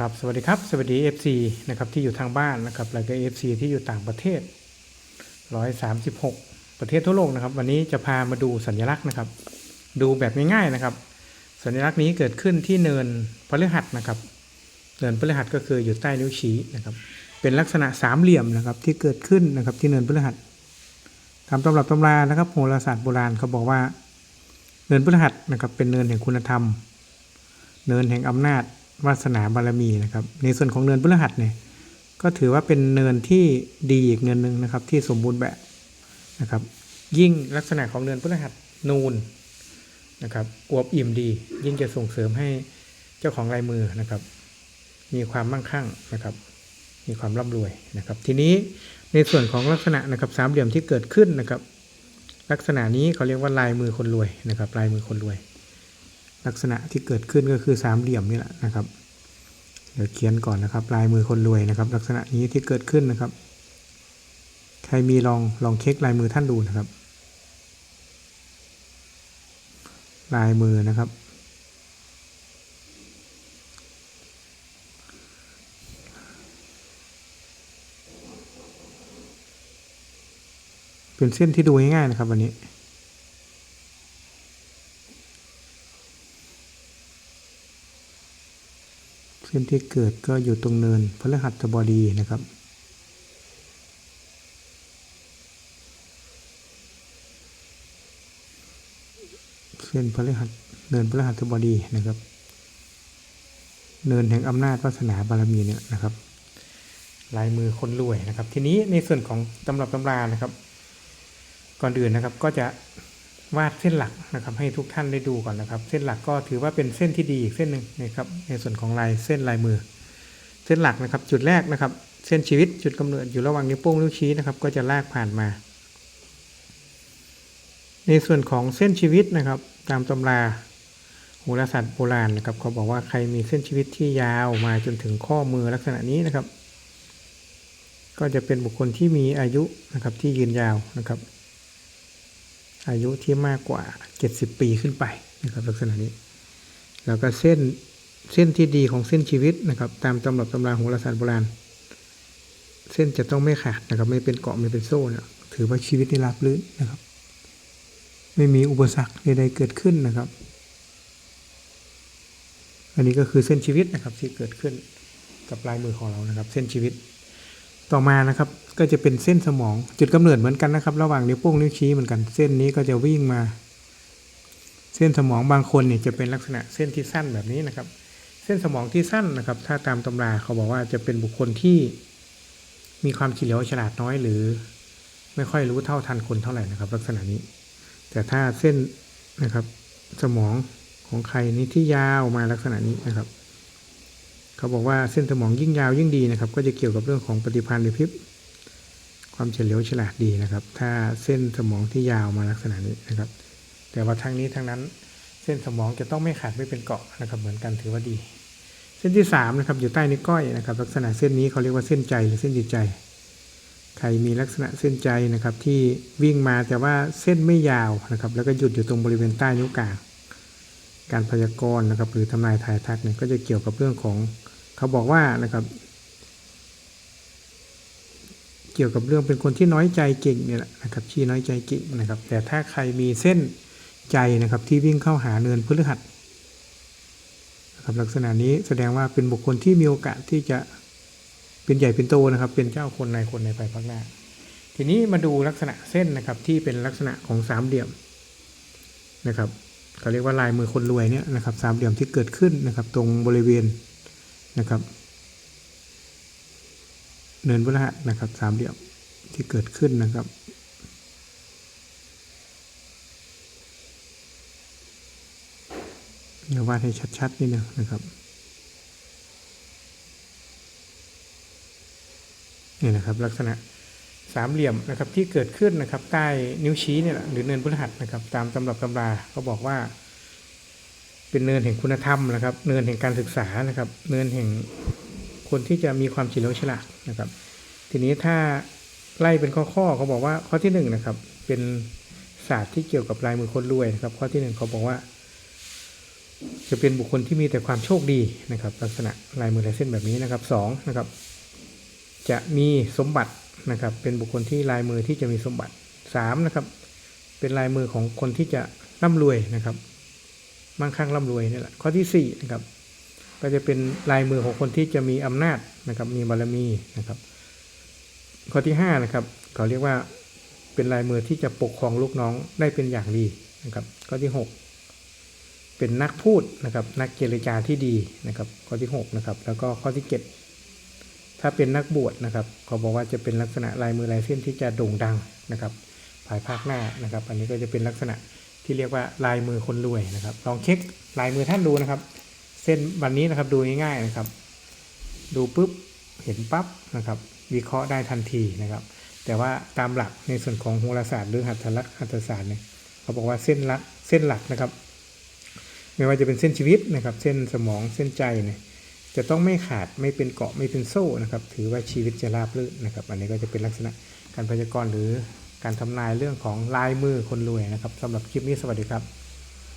ครับสวัสดีครับ สวัสดี FC นะครับที่อยู่ทางบ้านนะครับแล้วก็ FC ที่อยู่ต่างประเทศ 136 ประเทศทั่วโลกนะครับ วันนี้จะพามาดูสัญลักษณ์นะครับ ดูแบบง่ายๆนะครับ สัญลักษณ์นี้เกิดขึ้นที่เนินพฤหัสนะครับ เนินพฤหัสก็คืออยู่ใต้นิ้วชี้นะครับ เป็นลักษณะสามเหลี่ยมนะครับที่เกิดขึ้นนะครับที่เนินพฤหัสตามตำรับตำรานะครับโหราศาสตร์โบราณเขาบอกว่า เนินพฤหัสนะครับเป็นเนินแห่งคุณธรรม เนินแห่งอำนาจ วาสนาบารมีนะครับ ในส่วนของเนินพฤหัสเนี่ยก็ถือว่าเป็นเนินที่ดีอีกเนินหนึ่งนะครับ ที่สมบูรณ์แบบนะครับ ยิ่งลักษณะของเนินพฤหัสนูนนะครับอวบอิ่มดี ยิ่งจะส่งเสริมให้เจ้าของลายมือนะครับ มีความมั่งคั่งนะครับ มีความร่ำรวยนะครับ ทีนี้ในส่วนของลักษณะนะครับสามเหลี่ยมที่เกิดขึ้นนะครับ ลักษณะนี้เขาเรียกว่าลายมือคนรวยนะครับ ลายมือคนรวย ลักษณะที่เกิดขึ้นก็คือสามเหลี่ยมนี่แหละนะครับ เดี๋ยวเขียนก่อนนะครับ ลายมือคนรวยนะครับ ลักษณะนี้ที่เกิดขึ้นนะครับ ใครมีลองลองเช็คลายมือท่านดูนะครับ ลายมือนะครับ เป็นเส้นที่ดูง่ายๆนะครับวันนี้ เส้นที่เกิดก็อยู่ตรงเนินพฤหัสบดีนะครับ เส้นพฤหัสเนินพฤหัสบดีนะครับ เนินแห่งอำนาจวาสนาบารมีเนี่ยนะครับ ลายมือคนรวยนะครับ ทีนี้ในส่วนของตำรับตำรานะครับ ก่อนอื่นนะครับก็จะ วาดเส้นหลักนะครับให้ทุกท่านได้ดูก่อนนะครับ เส้นหลักก็ถือว่าเป็นเส้นที่ดีอีกเส้นหนึ่งนะครับในส่วนของลายเส้นลายมือ เส้นหลักนะครับจุดแรกนะครับ เส้นชีวิตจุดกำเนิดอยู่ระหว่างนิ้วโป้งนิ้วชี้นะครับก็จะลากผ่านมา ในส่วนของเส้นชีวิตนะครับ ตามตำราโหราศาสตร์โบราณนะครับเขาบอกว่าใครมีเส้นชีวิตที่ยาวมาจนถึงข้อมือลักษณะนี้นะครับ ก็จะเป็นบุคคลที่มีอายุนะครับที่ยืนยาวนะครับ อายุที่มากกว่า 70 ปีขึ้นไปนะครับลักษณะนี้ แล้วก็เส้นเส้นที่ดีของเส้นชีวิตนะครับ ตามตำรับตำราโหราศาสตร์โบราณ เส้นจะต้องไม่ขาดนะครับ ไม่เป็นเกาะไม่เป็นโซ่นะถือว่าชีวิตนี่ราบรื่นนะครับ ไม่มีอุปสรรคใดๆเกิดขึ้นนะครับ อันนี้ก็คือเส้นชีวิตนะครับที่เกิดขึ้นกับลายมือของเรานะครับ เส้นชีวิต ต่อมานะครับก็จะเป็นเส้นสมองจุดกำเนิดเหมือนกันนะครับ ระหว่างนิ้วโป้งนิ้วชี้เหมือนกันเส้นนี้ก็จะวิ่งมา เส้นสมองบางคนเนี่ยจะเป็นลักษณะเส้นที่สั้นแบบนี้นะครับ เส้นสมองที่สั้นนะครับ ถ้าตามตำราเขาบอกว่าจะเป็นบุคคลที่มีความเฉลียวฉลาดน้อยหรือ ไม่ค่อยรู้เท่าทันคนเท่าไหร่นะครับ ลักษณะนี้ แต่ถ้าเส้นนะครับสมองของใครนี้ที่ยาวมาลักษณะนี้นะครับ เขาบอกว่าเส้นสมองยิ่งยาวยิ่งดีนะครับ ก็จะเกี่ยวกับเรื่องของปฏิพันธ์หรือพิบความเฉลียวฉลาดดีนะครับ ถ้าเส้นสมองที่ยาวมาลักษณะนี้นะครับ แต่ว่าทั้งนี้ทั้งนั้นเส้นสมองจะต้องไม่ขาดไม่เป็นเกาะนะครับ เหมือนกันถือว่าดี เส้นที่สามนะครับอยู่ใต้นิ้วก้อยนะครับ ลักษณะเส้นนี้เขาเรียกว่าเส้นใจหรือเส้นจิตใจ ใครมีลักษณะเส้นใจนะครับที่วิ่งมาแต่ว่าเส้นไม่ยาวนะครับ แล้วก็หยุดอยู่ตรงบริเวณใต้นิ้วกลางการพยากรณ์นะครับ หรือทำนายทายทักเนี่ยก็จะเกี่ยวกับเรื่องของ เขาบอกว่านะครับ เกี่ยวกับเรื่องเป็นคนที่น้อยใจเก่งเนี่ยแหละนะครับที่น้อยใจเก่งนะครับ แต่ถ้าใครมีเส้นใจนะครับที่วิ่งเข้าหาเนินพฤหัสนะครับลักษณะนี้แสดงว่าเป็นบุคคลที่มีโอกาสที่จะเป็นใหญ่เป็นโตนะครับ เป็นเจ้าคนในคนในภายภาคหน้า ทีนี้มาดูลักษณะเส้นนะครับที่เป็นลักษณะของสามเหลี่ยมนะครับเขาเรียกว่าลายมือคนรวยเนี่ยนะครับสามเหลี่ยมที่เกิดขึ้นนะครับ ตรงบริเวณ นะครับ เนินพฤหัสนะครับสามเหลี่ยมที่เกิดขึ้นนะครับเดี๋ยววาดให้ชัดๆนิดนึงนะครับนี่นะครับลักษณะสามเหลี่ยมนะครับที่เกิดขึ้นนะครับใต้นิ้วชี้เนี่ยหละหรือเนินพฤหัสนะครับ ตามตำรับตำราเขาบอกว่า เป็นเนินแห่งคุณธรรมนะครับ เนินแห่งการศึกษานะครับ เนินแห่งคนที่จะมีความเฉลียวฉลาดนะครับ ทีนี้ถ้าไล่เป็นข้อๆเขาบอกว่าข้อที่หนึ่งนะครับเป็นศาสตร์ที่เกี่ยวกับลายมือคนรวยนะครับ ข้อที่หนึ่งเขาบอกว่า จะเป็นบุคคลที่มีแต่ความโชคดีนะครับ ลักษณะลายมือลายเส้นแบบนี้นะครับสองนะครับจะมีสมบัตินะครับ เป็นบุคคลที่ลายมือที่จะมีสมบัติสามนะครับเป็นลายมือของคนที่จะร่ำรวยนะครับ มั่งคั่งร่ำรวยนี่แหละข้อที่สี่นะครับก็จะเป็นลายมือของคนที่จะมีอำนาจนะครับมีบารมีนะครับ ข้อที่ห้านะครับเขาเรียกว่าเป็นลายมือที่จะปกครองลูกน้องได้เป็นอย่างดีนะครับข้อที่หกเป็นนักพูดนะครับนักเจรจาที่ดีนะครับข้อที่หกนะครับแล้วก็ข้อที่เจ็ดถ้าเป็นนักบวชนะครับเขาบอกว่าจะเป็นลักษณะลายมือลายเส้นที่จะโด่งดังนะครับภายภาคหน้านะครับ อันนี้ก็จะเป็นลักษณะ ที่เรียกว่าลายมือคนรวยนะครับ ลองเช็คลายมือท่านดูนะครับ เส้นวันนี้นะครับดูง่ายๆนะครับ ดูปุ๊บเห็นปั๊บนะครับ วิเคราะห์ได้ทันทีนะครับ แต่ว่าตามหลักในส่วนของโหราศาสตร์หรือหัตถลักษณ์หัตถศาสตร์เนี่ยเขาบอกว่าเส้นลักเส้นหลักนะครับ ไม่ว่าจะเป็นเส้นชีวิตนะครับ เส้นสมองเส้นใจเนี่ยจะต้องไม่ขาดไม่เป็นเกาะไม่เป็นโซ่นะครับ ถือว่าชีวิตจะราบรื่นนะครับ อันนี้ก็จะเป็นลักษณะการพยากรณ์หรือ การทำนายเรื่องของลายมือคนรวยนะครับสำหรับคลิปนี้สวัสดีครับ